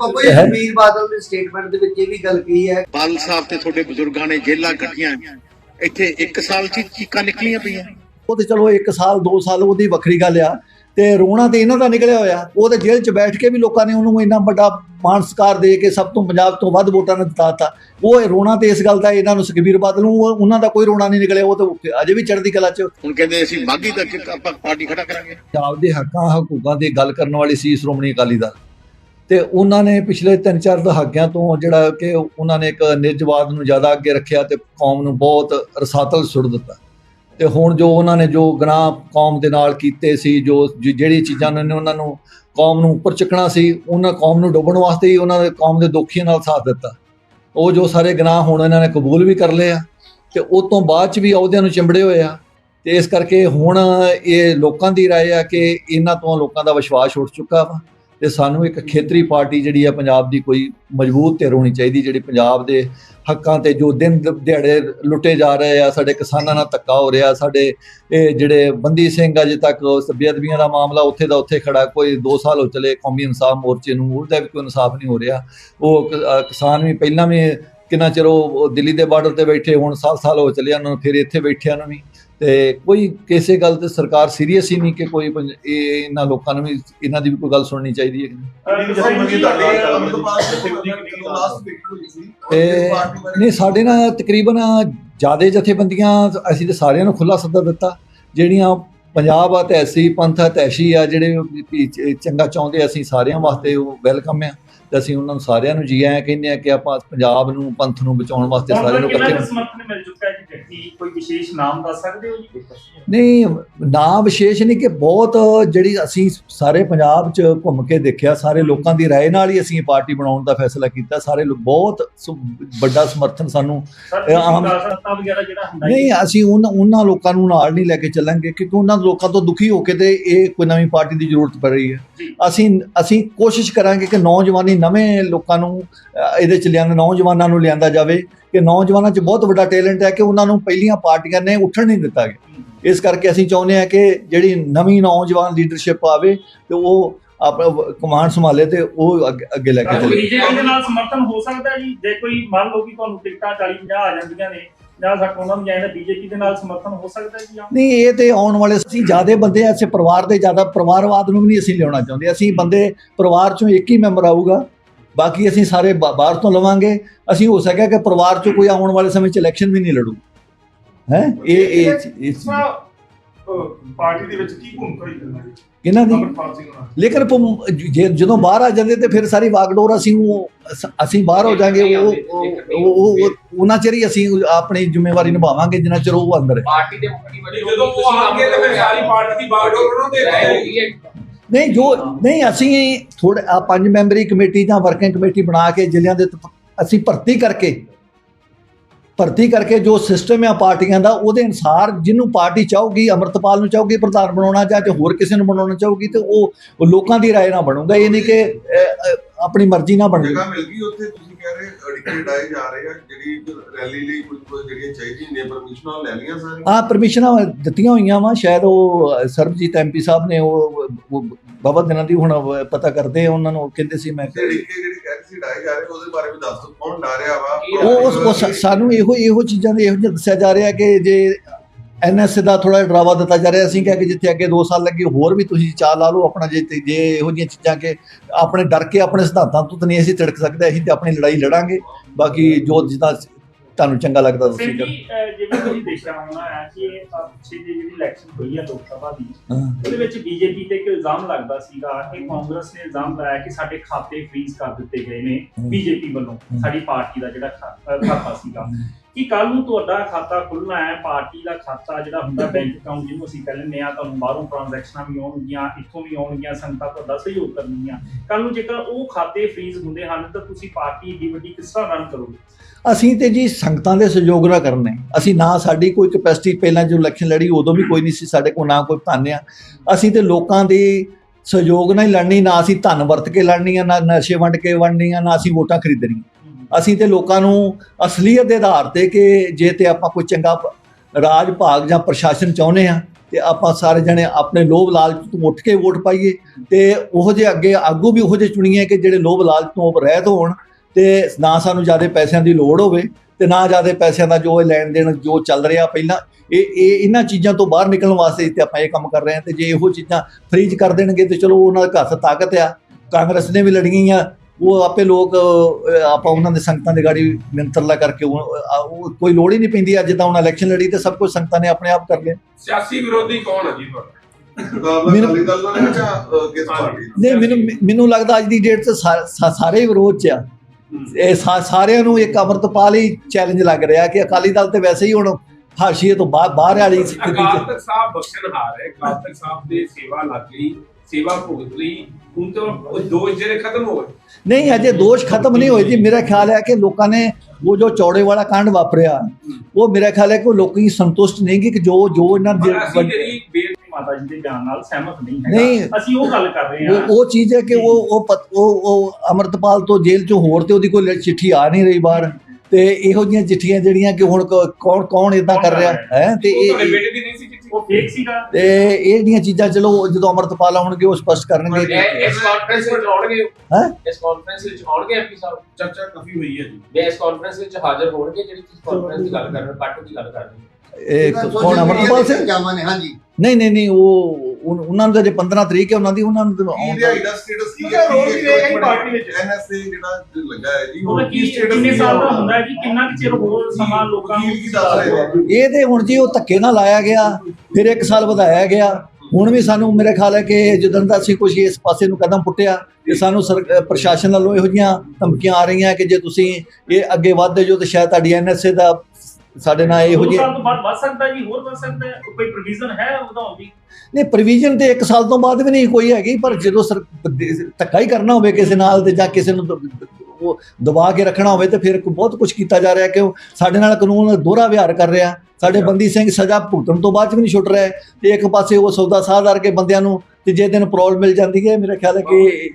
ਬਾਬਾ ਜੀ ਸੁਖਬੀਰ ਬਾਦਲ ਦੇ ਸਟੇਟਮੈਂਟ ਦੇ ਵਿੱਚ ਇਹ ਵੀ ਗੱਲ ਕਹੀ ਹੈ। ਬਾਲ ਸਾਹਿਬ ਤੇ ਤੁਹਾਡੇ ਬਜ਼ੁਰਗਾਂ ਨੇ ਜੇਲਾਂ ਕੱਟੀਆਂ। ਇੱਥੇ 1 ਸਾਲ ਚ ਹੀ ਚੀਕਾਂ ਨਿਕਲੀਆਂ ਪਈਆਂ। ਉਹ ਤੇ ਚਲੋ 1 ਸਾਲ 2 ਸਾਲ ਉਹਦੀ ਵੱਖਰੀ ਗੱਲ ਆ। ਤੇ ਰੋਣਾ ਤੇ ਇਹਨਾਂ ਦਾ ਨਿਕਲਿਆ ਹੋਇਆ। ਉਹ ਤੇ ਜੇਲ੍ਹ 'ਚ ਬੈਠ ਕੇ ਵੀ ਲੋਕਾਂ ਨੇ ਉਹਨੂੰ ਇੰਨਾ ਵੱਡਾ ਮਾਣ ਸਤਿਕਾਰ ਦੇ ਕੇ ਸਭ ਤੋਂ ਪੰਜਾਬ ਤੋਂ ਵੱਧ ਵੋਟਾਂ ਨਾਲ ਜਿਤਾਤਾ ਉਹ ਰੋਣਾ ਤੇ ਇਸ ਗੱਲ ਦਾ ਇਹਨਾਂ ਨੂੰ ਸੁਖਬੀਰ ਬਾਦਲ ਨੂੰ ਉਹ- ਉਹਨਾਂ ਦਾ ਕੋਈ ਰੋਣਾ ਨਹੀਂ ਨਿਕਲਿਆ। ਉਹ ਤਾਂ ਅਜੇ ਵੀ ਚੜ੍ਹਦੀ ਕਲਾ 'ਚ। ਹੁਣ ਕਹਿੰਦੇ ਅਸੀਂ ਮਾਗੀ ਤੱਕ ਆਪਾਂ ਪਾਰਟੀ ਖੜਾ ਕਰਾਂਗੇ। ਪੰਜਾਬ ਦੇ ਹੱਕਾਂ ਹਕੂਕਾਂ ਦੀ ਗੱਲ ਕਰਨ ਵਾਲੀ ਸੀ ਸ਼੍ਰੋਮਣੀ ਅਕਾਲੀ ਦਲ। ਤੇ ਉਹਨਾਂ ਨੇ ਪਿਛਲੇ 3-4 ਦਹਾਕਿਆਂ ਤੋਂ ਜਿਹੜਾ ਕਿ ਉਹਨਾਂ ਨੇ ਇੱਕ ਨਿਰਜਵਾਦ ਨੂੰ ਜ਼ਿਆਦਾ ਅੱਗੇ ਰੱਖਿਆ ਤੇ ਕੌਮ ਨੂੰ ਬਹੁਤ ਰਸਾਤਲ ਸੁੱਟ ਦਿੱਤਾ ਤੇ ਹੁਣ ਜੋ ਉਹਨਾਂ ਨੇ ਜੋ ਗੁਨਾਹ ਕੌਮ ਦੇ ਨਾਲ ਕੀਤੇ ਸੀ ਜੋ ਜ- ਜਿਹੜੀ ਚੀਜ਼ਾਂ ਨੇ ਉਹਨਾਂ ਨੂੰ ਕੌਮ ਨੂੰ ਉੱਪਰ ਚੱਕਣਾ ਸੀ ਉਹਨਾਂ ਕੌਮ ਨੂੰ ਡੁੱਬਣ ਵਾਸਤੇ ਹੀ ਉਹਨਾਂ ਦੇ ਕੌਮ ਦੇ ਦੋਖੀਆਂ ਨਾਲ ਸਾਥ ਦਿੱਤਾ ਉਹ ਜੋ ਸਾਰੇ ਗੁਨਾਹ ਹੁਣ ਇਹਨਾਂ ਨੇ ਕਬੂਲ ਵੀ ਕਰ ਲਏ ਆ ਤੇ ਉਹ ਤੋਂ ਬਾਅਦ ਚ ਵੀ ਅਹੁਦਿਆਂ ਨੂੰ ਚਿੰਬੜੇ ਹੋਏ ਆ ਤੇ ਇਸ ਕਰਕੇ ਹੁਣ ਇਹ ਲੋਕਾਂ ਦੀ رائے ਆ ਕਿ ਇਹਨਾਂ ਤੋਂ ਲੋਕਾਂ ਦਾ ਵਿਸ਼ਵਾਸ ਉੱਠ ਚੁੱਕਾ ਵਾ ਤੇ ਸਾਨੂੰ ਇੱਕ ਖੇਤਰੀ ਪਾਰਟੀ ਜਿਹੜੀ ਆ ਪੰਜਾਬ ਦੀ ਕੋਈ ਮਜ਼ਬੂਤ ਧਿਰ ਹੋਣੀ ਚਾਹੀਦੀ, ਜਿਹੜੀ ਪੰਜਾਬ ਦੇ ਹੱਕਾਂ ਤੇ ਜੋ ਦਿਨ ਦਿਹਾੜੇ ਲੁੱਟੇ ਜਾ ਰਹੇ ਆ, ਸਾਡੇ ਕਿਸਾਨਾਂ ਨਾਲ ਧੱਕਾ ਹੋ ਰਿਹਾ, ਸਾਡੇ ਇਹ ਜਿਹੜੇ ਬੰਦੀ ਸਿੰਘ ਅਜੇ ਤੱਕ ਉਸ ਦਾ ਮਾਮਲਾ ਉੱਥੇ ਦਾ ਉੱਥੇ ਖੜਾ, ਕੋਈ 2 ਸਾਲ ਹੋ ਚਲੇ ਕੌਮੀ ਇਨਸਾਫ ਮੋਰਚੇ ਨੂੰ, ਉਹਦਾ ਵੀ ਕੋਈ ਇਨਸਾਫ ਨਹੀਂ ਹੋ ਰਿਹਾ। ਉਹ ਕਿਸਾਨ ਵੀ ਪਹਿਲਾਂ ਵੀ ਕਿੰਨਾ ਚਿਰ ਉਹ ਦਿੱਲੀ ਦੇ ਬਾਰਡਰ ਤੇ ਬੈਠੇ, ਹੁਣ ਸਾਲ ਸਾਲ ਹੋ ਚੱਲਿਆ ਉਹਨਾਂ ਨੂੰ ਫਿਰ ਇੱਥੇ ਬੈਠਿਆਂ ਨੂੰ ਵੀ। ਤੇ ਕੋਈ ਕਿਸੇ ਗੱਲ ਤੇ ਸਰਕਾਰ ਸੀਰੀਅਸ ਹੀ ਨਹੀਂ ਕਿ ਕੋਈ ਪੰਜ- ਇਹ ਇਹਨਾਂ ਲੋਕਾਂ ਨੂੰ ਵੀ ਇਹਨਾਂ ਦੀ ਵੀ ਕੋਈ ਗੱਲ ਸੁਣਨੀ ਚਾਹੀਦੀ ਹੈ ਕਿ ਨਹੀਂ? ਤੇ ਨਹੀਂ ਸਾਡੇ ਨਾਲ ਤਕਰੀਬਨ ਜਿਆਦੇ ਜਥੇਬੰਦੀਆਂ ਅਸੀਂ ਤੇ ਸਾਰਿਆਂ ਨੂੰ ਖੁੱਲਾ ਸੱਦਾ ਦਿੱਤਾ। ਜਿਹੜੀਆਂ ਪੰਜਾਬ ਆ ਤੇ ਐਸੀ ਪੰਥ ਆ ਤੇ ਐਸ਼ੀ ਆ ਜਿਹੜੇ ਵੀ ਚ- ਚੰਗਾ ਚਾਹੁੰਦੇ ਅਸੀਂ ਸਾਰਿਆਂ ਵਾਸਤੇ ਉਹ ਵੈਲਕਮ ਆ। ਅਸੀਂ ਉਹਨਾਂ ਨੂੰ ਸਾਰਿਆਂ ਨੂੰ ਜੀ ਆਇਆਂ ਕਹਿੰਦੇ ਆ ਕਿ ਆਪਾਂ ਪੰਜਾਬ ਨੂੰ ਪੰਥ ਨੂੰ ਬਚਾਉਣ ਵਾਸਤੇ ਸਾਰਿਆਂ ਨੂੰ ਇਕੱਠੇ ਕਿੰਨਾ ਹੋਣਾ ਕੁ ਸਮਰਥਨ ਮਿਲ ਚੁੱਕਾ ਹੈ ਜੀ ਵਿਅਕਤੀ ਕੋਈ ਵਿਸ਼ੇਸ਼ ਨਾਮ ਦੱਸ ਸਕਦੇ ਹੋ ਜੀ ਨਹੀਂ ਨਾ ਵਿਸ਼ੇਸ਼ ਨਹੀਂ ਕਿ ਬਹੁਤ ਜਿਹੜੀ ਅਸੀਂ ਸਾਰੇ ਪੰਜਾਬ 'ਚ ਘੁੰਮ ਕੇ ਦੇਖਿਆ ਸਾਰੇ ਲੋਕਾਂ ਦੀ رائے ਨਾਲ ਹੀ ਅਸੀਂ ਇਹ ਪਾਰਟੀ ਬਣਾਉਣ ਦਾ ਫੈਸਲਾ ਕੀਤਾ ਸਾਰੇ ਲੋਕ ਬਹੁਤ ਸ- ਵੱਡਾ ਸਮਰਥਨ ਸਾਨੂੰ ਸਰ ਇਹ ਆਮ- ਸੱਤਾ ਵਗੈਰਾ ਜਿਹੜਾ ਹੁੰਦਾ ਨਹੀਂ ਅਸੀਂ ਉਹਨਾਂ ਉਹਨਾਂ ਲੋਕਾਂ ਨੂੰ ਨਾਲ ਨਹੀਂ ਲੈ ਕੇ ਚੱਲਾਂਗੇ ਕਿਉਂਕਿ ਉਹਨਾਂ ਲੋਕਾਂ ਤੋਂ ਦੁਖੀ ਹੋ ਕੇ ਤੇ ਇਹ ਕੋਈ ਨਵੀਂ ਪਾਰਟੀ ਦੀ ਜ਼ਰੂਰਤ ਪੜ ਰਹੀ ਹੈ ਜੀ। ਅਸੀਂ ਅਸੀਂ ਕੋਸ਼ਿਸ਼ ਕਰਾਂਗੇ ਕਿ ਨੌਜਵਾਨੀ ਨਵੇਂ ਲੋਕਾਂ ਨੂੰ ਇਹਦੇ ਚ ਲਿਆਂਦਾ ਨੌਜਵਾਨਾਂ ਨੂੰ ਲਿਆਂਦਾ ਜਾਵੇ ਕਿ ਨੌਜਵਾਨਾਂ 'ਚ ਬਹੁਤ ਵੱਡਾ ਟੈਲੈਂਟ ਹੈ ਕਿ ਉਹਨਾਂ ਨੂੰ ਪਹਿਲੀਆਂ ਪਾਰਟੀਆਂ ਨੇ ਉੱਠਣ ਨਹੀਂ ਦਿੱਤਾ ਗਿਆ। ਇਸ ਕਰਕੇ ਅਸੀਂ ਚਾਹੁੰਦੇ ਹਾਂ ਕਿ ਜਿਹੜੀ ਨਵੀਂ ਨੌਜਵਾਨ ਲੀਡਰਸ਼ਿਪ ਆਵੇ ਤੇ ਉਹ ਆਪਣਾ ਕਮਾਂਡ ਸੰਭਾਲੇ ਤੇ ਉਹ ਅੱਗੇ- ਲੈ ਕੇ ਚੱਲੇ। ਬੀਜੇਪੀ ਦੇ ਨਾਲ ਸਮਰਥਨ ਹੋ ਸਕਦਾ ਜੀ? ਜੇ ਕੋਈ ਮੰਨ ਲਓ ਕਿ ਤੁਹਾਨੂੰ ਟਿਕਟਾਂ 40 50 ਆ ਜਾਂਦੀਆਂ ਨੇ ਜਾਂ ਸਾਡਾ ਉਹਨਾਂ ਨੂੰ ਜਾਂਦਾ ਬੀਜੇਪੀ ਦੇ ਨਾਲ ਸਮਰਥਨ ਹੋ ਸਕਦਾ ਹੈ ਜੀ ਆਮ? ਨਹੀਂ ਇਹ ਤੇ ਆਉਣ ਵਾਲੇ ਅਸੀਂ ਜਿਆਦੇ ਬੰਦੇ ਐਸੇ ਪਰਿਵਾਰ ਦੇ ਜ਼ਿਆਦਾ ਪਰਿਵਾਰਵਾਦ ਨੂੰ ਵੀ ਨਹੀਂ ਅਸੀਂ ਲਿਆਉਣਾ ਚਾਹੁੰਦੇ। ਅਸੀਂ ਬੰਦੇ ਪਰਿਵਾਰ ਚੋਂ ਇੱਕ ਹੀ ਮੈਂਬਰ ਆਊਗਾ ਬਾਕੀ ਅਸੀਂ ਸਾਰੇ ਬਾਹਰ ਤੋਂ ਲਵਾਂਗੇ। ਅਸੀਂ ਹੋ ਸਕਿਆ ਕਿ ਪਰਿਵਾਰ ਚੋਂ ਕੋਈ ਆਉਣ ਵਾਲੇ ਸਮੇਂ 'ਚ ਇਲੈਕਸ਼ਨ ਵੀ ਨਹੀਂ ਲੜੂ। ਹੈ? ਇਹ ਇਹ ਇਹ ਪਾਰਟੀ ਦੇ ਵਿੱਚ ਕੀ ਭੂਮਿਕਾ ਹੋਈ ਕਰਨਾ ਜੀ? ਕਿਹਨਾਂ ਦੀ? ਲੇਕਿਨ ਜਦੋਂ ਬਾਹਰ ਆ ਜਾਂਦੇ ਤੇ ਫਿਰ ਸਾਰੀ ਵਾਗਡੋਰ ਅਸੀਂ ਉਹ ਅਸ- ਬਾਹਰ ਹੋ ਜਾਾਂਗੇ ਉਹ ਉਹ- ਉਹ ਉਹ- ਉਹਨਾਂ ਚਿਰ ਹੀ ਅਸੀਂ ਆਪਣੀ ਜ਼ਿੰਮੇਵਾਰੀ ਨਿਭਾਵਾਂਗੇ ਜਿੰਨਾ ਚਿਰ ਉਹ ਅੰਦਰ ਹੈ। ਪਾਰਟੀ ਦੇ ਮੁਖੀ ਵਜੋਂ ਜਦੋਂ ਉਹ ਆਣਗੇ ਤੇ ਫਿਰ ਸਾਰੀ ਪਾਰਟੀ ਦੀ ਬਾਗਡੋਰ ਉਹਨਾਂ ਦੇ ਰਾਏ ਉੱਤੇ ਹੋਈ ਹੈ ਨਹੀਂ ਜੋ ਨਹੀਂ ਅਸੀਂ ਥੋੜੇ ਪੰਜ ਮੈਂਬਰੀ ਕਮੇਟੀ ਜਾਂ ਵਰਕਿੰਗ ਕਮੇਟੀ ਬਣਾ ਕੇ ਜ਼ਿਲ੍ਹਿਆਂ ਦੇ ਅਸੀਂ ਭਰਤੀ ਕਰਕੇ ਭਰਤੀ ਕਰਕੇ ਜੋ ਸਿਸਟਮ ਹੈ ਪਾਰਟੀਆਂ ਦਾ ਉਹਦੇ ਅਨਸਾਰ ਜਿਹਨੂੰ ਪਾਰਟੀ ਚਾਹੂਗੀ ਅਮਰਤਪਾਲ ਨੂੰ ਚਾਹੂਗੀ ਪ੍ਰਧਾਨ ਬਣਾਉਣਾ ਜਾਂ ਜੇ ਹੋਰ ਕਿਸੇ ਨੂੰ ਬਣਾਉਣਾ ਚਾਹੂਗੀ ਤੇ ਉਹ ਉਹ ਲੋਕਾਂ ਦੀ رائے ਨਾਲ ਬਣੂਗਾ ਇਹ ਨਹੀਂ ਕਿ ਅ, ਅ, ਆਪਣੀ ਮਰਜ਼ੀ ਨਾਲ ਬਣੂਗਾ ਜਗ੍ਹਾ ਮਿਲ ਗਈ ਉੱਥੇ ਤੁਸੀਂ ਕਹਿ ਰਹੇ ਅੜਿਕੇ ਡਾਏ ਜਾ ਰਹੇ ਆ ਜਿਹੜੀ ਰੈਲੀ ਲਈ ਕੁਝ ਕੁਝ ਜਿਹੜੀਆਂ ਚਾਹੀਦੀਆਂ ਨੇ ਪਰਮਿਸ਼ਨਾਂ ਲੈ ਲਈਆਂ ਸਾਰੀਆਂ ਆ ਪਰਮਿਸ਼ਨਾਂ ਦਿੱਤੀਆਂ ਹੋਈਆਂ ਵਾ ਸ਼ਾਇਦ ਉਹ ਅ, ਸਰਬਜੀਤ ਐਮਪੀ ਸਾਹਿਬ ਨੇ ਉਹ ਉਹ ਬਾਬਾ ਦਿਨਾਂ ਦੀ ਹੁਣ ਪਤਾ ਕਰਦੇ ਆ, ਉਹਨਾਂ ਨੂੰ ਕਹਿੰਦੇ ਸੀ ਮੈਂ ਤੇ ਅੜਿਕੇ ਜਿਹੜੀ ਕਹਿ ਰਹੇ ਸੀ ਡਾਏ ਜਾ ਰਹੇ ਉਹਦੇ ਬਾਰੇ ਵੀ ਦੱਸ ਦਿਓ ਕੌਣ ਡਾ ਰਿਹਾ ਵਾ? ਉਹ ਉਸ ਉਹ ਸਾ- ਸਾਨੂੰ ਇਹੋ ਇਹੋ ਚੀਜ਼ਾਂ ਦੇ ਇਹੋ ਜਿਹਾ ਦੱਸਿਆ ਜਾ ਰਿਹਾ ਕਿ ਜੇ ਐਨਐਸ ਦਾ ਥੋੜਾ ਡਰਾਵਾ ਦਿੱਤਾ ਜਾ ਰਿਹਾ ਅਸੀਂ ਕਿਹਾ ਕਿ ਜਿੱਥੇ ਅੱਗੇ 2 ਸਾਲ ਲੱਗੇ ਹੋਰ ਵੀ ਤੁਸੀਂ ਚਾਹ ਲਾ ਲਓ ਆਪਣਾ ਜੇ ਜੇ ਇਹੋ ਜਿਹੀਆਂ ਚੀਜ਼ਾਂ ਕਿ ਆਪਣੇ ਡਰ ਕੇ ਆਪਣੇ ਸਿਧਾਂਤਾਂ ਤੋਂ ਤਾਂ ਨਹੀਂ ਅਸੀਂ ਤਿੜਕ ਸਕਦੇ ਅਸੀਂ ਤੇ ਆਪਣੀ ਲੜਾਈ ਲੜਾਂਗੇ। ਬਾਕੀ ਜੋ ਜਿੱਦਾਂ ਤੁਹਾਨੂੰ ਚੰਗਾ ਲੱਗਦਾ ਤੁਸੀਂ ਕਰੋ ਜਿਵੇਂ ਤੁਸੀਂ ਦੇਖਿਆ ਹੋਣਾ ਹੈ ਕਿ ਇਹ ਪਿੱਛੇ ਜਿਹੜੀ ਇਲੈਕਸ਼ਨ ਹੋਈ ਹੈ ਲੋਕ ਸਭਾ ਦੀ ਉਹਦੇ ਵਿੱਚ ਬੀਜੇਪੀ ਤੇ ਇੱਕ ਇਲਜ਼ਾਮ ਲੱਗਦਾ ਸੀਗਾ ਕਿ ਕਾਂਗਰਸ ਨੇ ਇਲਜ਼ਾਮ ਲਾਇਆ ਕਿ ਸਾਡੇ ਖਾਤੇ ਫ੍ਰੀਜ਼ ਕਰ ਦਿੱਤੇ ਗਏ ਨੇ। ਬੀਜੇਪੀ ਵੱਲੋਂ। ਸਾਡੀ ਪਾਰਟੀ ਦਾ ਜਿਹੜਾ ਖਾਤਾ ਸੀਗਾ ਕਿ ਕੱਲ ਨੂੰ ਤੁਹਾਡਾ ਖਾਤਾ ਖੁੱਲਣਾ ਹੈ ਪਾਰਟੀ ਦਾ ਖਾਤਾ ਜਿਹੜਾ ਹੁੰਦਾ ਬੈਂਕ ਅਕਾਊਂਟ ਜਿਹਨੂੰ ਅਸੀਂ ਕਹਿ ਲੈਂਦੇ ਆ ਤੁਹਾਨੂੰ ਬਾਹਰੋਂ ਟ੍ਰਾਂਜੈਕਸ਼ਨਾਂ ਵੀ ਆਉਣਗੀਆਂ ਇੱਥੋਂ ਵੀ ਆਉਣਗੀਆਂ ਸੰਗਤਾਂ ਤੁਹਾਡਾ ਸਹਿਯੋਗ ਕਰਨਗੀਆਂ। ਕੱਲ ਨੂੰ ਜੇਕਰ ਉਹ ਖਾਤੇ ਫ੍ਰੀਜ਼ ਹੁੰਦੇ ਹਨ ਤਾਂ ਤੁਸੀਂ ਪਾਰਟੀ ਏਡੀ ਵੱਡੀ ਕਿਸ ਤਰ੍ਹਾਂ ਰਨ ਕਰੋਗੇ? ਅਸੀਂ ਤੇ ਜੀ ਸੰਗਤਾਂ ਦੇ ਸਹਿਯੋਗ ਨਾਲ ਕਰਨੇ ਅਸੀਂ ਨਾ ਸਾਡੀ ਕੋਈ ਕੈਪੈਸਿਟੀ ਪਹਿਲਾਂ ਜੋ ਇਲੈਕਸ਼ਨ ਲੜੀ ਉਦੋਂ ਵੀ ਕੋਈ ਨਹੀਂ ਸੀ ਸਾਡੇ ਕੋਲ ਨਾ ਕੋਈ ਧਨ ਆ। ਅਸੀਂ ਤੇ ਲੋਕਾਂ ਦੇ ਸਹਿਯੋਗ ਨਾਲ ਹੀ ਲੜਨੀ ਨਾ ਅਸੀਂ ਧਨ ਵਰਤ ਕੇ ਲੜਨੀ ਆ ਨਾ ਨਸ਼ੇ ਵੰਡ ਕੇ ਵੰਡਣੀ ਆ ਨਾ ਅਸੀਂ ਵੋਟਾਂ ਖਰੀਦਣੀਆਂ। ਅਸੀਂ ਤੇ ਲੋਕਾਂ ਨੂੰ ਅਸਲੀਅਤ ਦੇ ਆਧਾਰ ਤੇ ਕਿ ਜੇ ਤੇ ਆਪਾਂ ਕੋਈ ਚੰਗਾ ਰਾਜ ਭਾਗ ਜਾਂ ਪ੍ਰਸ਼ਾਸਨ ਚਾਹੁੰਦੇ ਆ ਤੇ ਆਪਾਂ ਸਾਰੇ ਜਣੇ ਆਪਣੇ ਲੋਭ ਲਾਲਚ ਤੋਂ ਉੱਠ ਕੇ ਵੋਟ ਪਾਈਏ, ਤੇ ਉਹੋ ਜਿਹੇ ਅੱਗੇ ਆਗੂ ਵੀ ਉਹੋ ਜਿਹੇ ਚੁਣੀਏ ਕਿ ਜਿਹੜੇ ਲੋਭ ਲਾਲਚ ਤੋਂ ਰਹਿਤ ਹੋਣ, ਤੇ ਨਾ ਸਾਨੂੰ ਜ਼ਿਆਦਾ ਪੈਸਿਆਂ ਦੀ ਲੋੜ ਹੋਵੇ, ਤੇ ਨਾ ਜ਼ਿਆਦਾ ਪੈਸਿਆਂ ਦਾ ਜੋ ਲੈਣ ਦੇਣ ਜੋ ਚੱਲ ਰਿਹਾ ਪਹਿਲਾਂ, ਇਹ ਇਹ ਇਹਨਾਂ ਚੀਜ਼ਾਂ ਤੋਂ ਬਾਹਰ ਨਿਕਲਣ ਵਾਸਤੇ ਤੇ ਆਪਾਂ ਇਹ ਕੰਮ ਕਰ ਰਹੇ ਹਾਂ, ਤੇ ਜੇ ਇਹੋ ਚੀਜ਼ਾਂ ਫ੍ਰੀਜ ਕਰ ਦੇਣਗੇ ਤੇ ਚਲੋ ਉਹਨਾਂ ਦੇ ਘਰ ਤਾਕਤ ਆ, ਕਾਂਗਰਸ ਨੇ ਵੀ ਲੜੀਆਂ ਉਹ ਆਪੇ ਲੋਕ ਆਪਾਂ ਉਹਨਾਂ ਦੇ ਸੰਗਤਾਂ ਦੇ ਗਾੜੀ ਮਿੰਤਰਲਾ ਕਰਕੇ ਉਹ ਕੋਈ ਲੋੜ ਹੀ ਨਹੀਂ ਪੈਂਦੀ ਅੱਜ ਤਾਂ ਹੁਣ ਇਲੈਕਸ਼ਨ ਲੜੀ ਤੇ ਸਭ ਕੁਝ ਸੰਗਤਾਂ ਨੇ ਆਪਣੇ ਆਪ ਕਰ ਲਿਆ। ਸਿਆਸੀ ਵਿਰੋਧੀ ਕੌਣ ਹੈ ਜੀ? ਤੁਹਾਡਾ ਅਕਾਲੀ ਨਹੀਂ ਮੈਨੂੰ ਮੈਨੂੰ ਲੱਗਦਾ ਅੱਜ ਦੀ ਡੇਟ ਸਾ- ਸਾਰੇ ਵਿਰੋਧ 'ਚ ਆ। ਇਹ ਸਾਰਿਆਂ ਨੂੰ ਇੱਕ ਅਮਰਤਪਾਲ ਹੀ ਚੈਲੰਜ ਲੱਗ ਰਿਹਾ ਕਿ ਅਕਾਲੀ ਦਲ ਤੇ ਵੈਸੇ ਹੀ ਹੁਣ ਹਾਸ਼ੀਏ ਤੋਂ ਬਾਹਰ ਬਾਹਰ ਵਾਲੀ ਸਥਿਤੀ ਅਕਾਲ 'ਚ ਤਖਤ ਸਾਹਿਬ ਬਖਸ਼ਣਹਾਰ ਹੈ। ਅਕਾਲ ਤਖਤ ਸਾਹਿਬ ਦੀ ਸੇਵਾ ਲੱਗ ਗਈ। ਸੇਵਾ ਭੁਗਤ ਲਈ ਹੁਣ ਤਾਂ ਉਹ ਦੋਸ਼ ਜਿਹੜੇ ਖਤਮ ਹੋ ਗਏ। ਨਹੀਂ ਅਜੇ ਦੋਸ਼ ਖਤਮ ਨਹੀਂ ਹੋਏ ਜੀ। ਮੇਰਾ ਖਿਆਲ ਹੈ ਕਿ ਲੋਕਾਂ ਨੇ ਉਹ ਜੋ ਚੌੜੇ ਵਾਲਾ ਕਾਂਡ ਵਾਪਰਿਆ ਉਹ ਮੇਰਾ ਖਿਆਲ ਹੈ ਕਿ ਲੋਕੀ ਸੰਤੁਸ਼ਟ ਨਹੀਂ ਕਿ ਜੋ ਜੋ ਇਹਨਾਂ ਦੇ ਮਾਤਾ ਜੀ ਦੇ ਬਿਆਨ ਨਾਲ ਸਹਿਮਤ ਨਹੀਂ ਨਹੀਂ। ਹੈਗਾ ਅਸੀਂ ਉਹ ਗੱਲ ਕਰ ਰਹੇ ਹਾਂ। ਉਹ ਚੀਜ਼ ਹੈ ਕਿ ਉਹ ਉਹ ਉਹ ਅਮਰਤਪਾਲ ਤੋਂ ਜੇਲ੍ਹ ਚੋਂ ਹੋਰ ਤੇ ਉਹਦੀ ਕੋਈ ਚਿੱਠੀ ਆ ਨਹੀਂ ਰਹੀ ਬਾਹਰ। ਤੇ ਇਹੋ ਜਿਹੀਆਂ ਚਿੱਠੀਆਂ ਜਿਹੜੀਆਂ ਕਿ ਹੁਣ ਕੌਣ ਕੌਣ ਇਦਾਂ ਕਰ ਰਿਹਾ ਹੈ? ਤੇ ਇਹ ਬੇਟੇ ਦੀ ਨਹੀਂ ਸੀ ਉਹ ਫੇਕ ਸੀਗਾ। ਤੇ ਇਹ ਜਿਹੜੀਆਂ ਚੀਜ਼ਾਂ ਚਲੋ ਜਦੋਂ ਅਮਰਤਪਾਲ ਆਉਣਗੇ ਉਹ ਸਪਸ਼ਟ ਕਰਨਗੇ ਇਹ ਇਸ ਕਾਨਫਰੰਸ ਵਿੱਚ ਆਉਣਗੇ। ਹੈਂ? ਇਸ ਕਾਨਫਰੰਸ ਵਿੱਚ ਆਉਣਗੇ ਐਮਪੀ ਸਾਹਿਬ? ਚਰਚਾ ਕਾਫੀ ਹੋਈ ਹੈ ਜੀ। ਜੇ ਇਸ ਕਾਨਫਰੰਸ ਵਿੱਚ ਹਾਜ਼ਰ ਹੋਣਗੇ ਜਿਹੜੀ ਤੁਸੀਂ ਕਾਨਫਰੰਸ ਦੀ ਗੱਲ ਕਰ ਰਹੇ ਹੋ ਕੱਟ ਦੀ ਗੱਲ ਕਰ ਰਹੇ ਹੋ। ਇਹ ਕੌਣ ਅਮਰਤਪਾਲ ਸਿੰਘ? ਜਾਵਾਂ ਨੇ ਹਾਂਜੀ। ਨਹੀਂ ਨਹੀਂ ਨਹੀਂ ਉਹ ਉਹਨਾਂ ਨੂੰ ਤਾਂ ਜੇ 15 ਤਰੀਕ ਹੈ ਉਹਨਾਂ ਦੀ ਉਹਨਾਂ ਨੂੰ ਕੀ ਆਉਣ ਦਾ ਸਟੇਟਸ ਕੀ ਉਹਦਾ ਰੋਲ ਵੀ ਰਹੇਗਾ ਹੀ ਪਾਰਟੀ ਵਿੱਚ। ਐਨਐਸਏ ਜਿਹੜਾ ਲੱਗਾ ਹੈ ਜੀ ਉਹਦਾ ਕੀ status ਕਿੰਨੇ ਕੀ ਸਾਲ ਦਾ ਹੈ? ਹੁੰਦਾ ਹੈ ਜੀ? ਕਿੰਨਾ ਕੁ ਚਿਰ ਹੋਰ ਸਮਾਂ ਲੋਕਾਂ ਨੂੰ ਕੀ ਦੱਸ ਰਹੇ ਇਹ ਤੇ ਹੁਣ ਜੀ ਉਹ ਧੱਕੇ ਨਾਲ ਲਾਇਆ ਗਿਆ ਫਿਰ ਇੱਕ ਸਾਲ ਵਧਾਇਆ ਗਿਆ। ਹੁਣ ਵੀ ਸਾਨੂੰ ਮੇਰੇ ਖਿਆਲ ਹੈ ਕਿ ਜਦੋਂ ਦਾ ਅਸੀਂ ਕੁਝ ਇਸ ਪਾਸੇ ਨੂੰ ਕਦਮ ਪੁੱਟਿਆ ਤੇ ਸਾਨੂੰ ਪ੍ਰਸ਼ਾਸਨ ਵੱਲੋਂ ਇਹੋ ਜਿਹੀਆਂ ਧਮਕੀਆਂ ਆ ਰਹੀਆਂ ਕਿ ਜੇ ਤੁਸੀਂ ਇਹ ਅੱਗੇ ਵਧਦੇ ਜੋ ਤੇ ਸ਼ਾਇਦ ਤੁਹਾਡੀ ਐਨਐਸਏ ਦਾ ਸਾਡੇ ਨਾਲ ਇਹੋ ਜਿਹੀ ਸਾਲ ਤੋਂ ਬਾਅਦ ਵੱਧ ਸਕਦਾ ਜੀ ਹੋਰ ਵੱਧ ਸਕਦਾ ਹੈ? ਕੋਈ ਪ੍ਰੋਵੀਜ਼ਨ ਹੈ ਵਧਾਉਣ ਦੀ ਨਹੀਂ ਪ੍ਰੋਵੀਜ਼ਨ ਤੇ ਇੱਕ ਸਾਲ ਤੋਂ ਬਾਅਦ ਵੀ ਨਹੀਂ ਕੋਈ ਹੈਗੀ ਪਰ ਜਦੋਂ ਸਰ ਧੱਕਾ ਹੀ ਕਰਨਾ ਹੋਵੇ ਕਿਸੇ ਨਾਲ ਤੇ ਜਾਂ ਕਿਸੇ ਨੂੰ ਉਹ ਦਬਾ ਕੇ ਰੱਖਣਾ ਹੋਵੇ ਤੇ ਫਿਰ ਬਹੁਤ ਕੁਝ ਕੀਤਾ ਜਾ ਰਿਹਾ ਕਿ ਉਹ ਸਾਡੇ ਨਾਲ ਕਾਨੂੰਨ ਦੋਹਰਾ ਵਿਹਾਰ ਕਰ ਰਿਹਾ। ਸਾਡੇ ਬੰਦੀ ਸਿੰਘ ਸਜ਼ਾ ਭੁਗਤਣ ਤੋਂ ਬਾਅਦ ਵੀ ਨਹੀਂ ਛੁੱਟ ਰਿਹਾ ਤੇ ਇੱਕ ਪਾਸੇ ਉਹ ਸੌਦਾ ਸਾਧ ਕਰਕੇ ਬੰਦਿਆਂ ਨੂੰ ਤੀਜੇ ਦਿਨ ਪਰੋਲ ਮਿਲ ਜਾਂਦੀ ਹੈ ਮੇਰਾ ਖਿਆਲ ਹੈ ਕਿ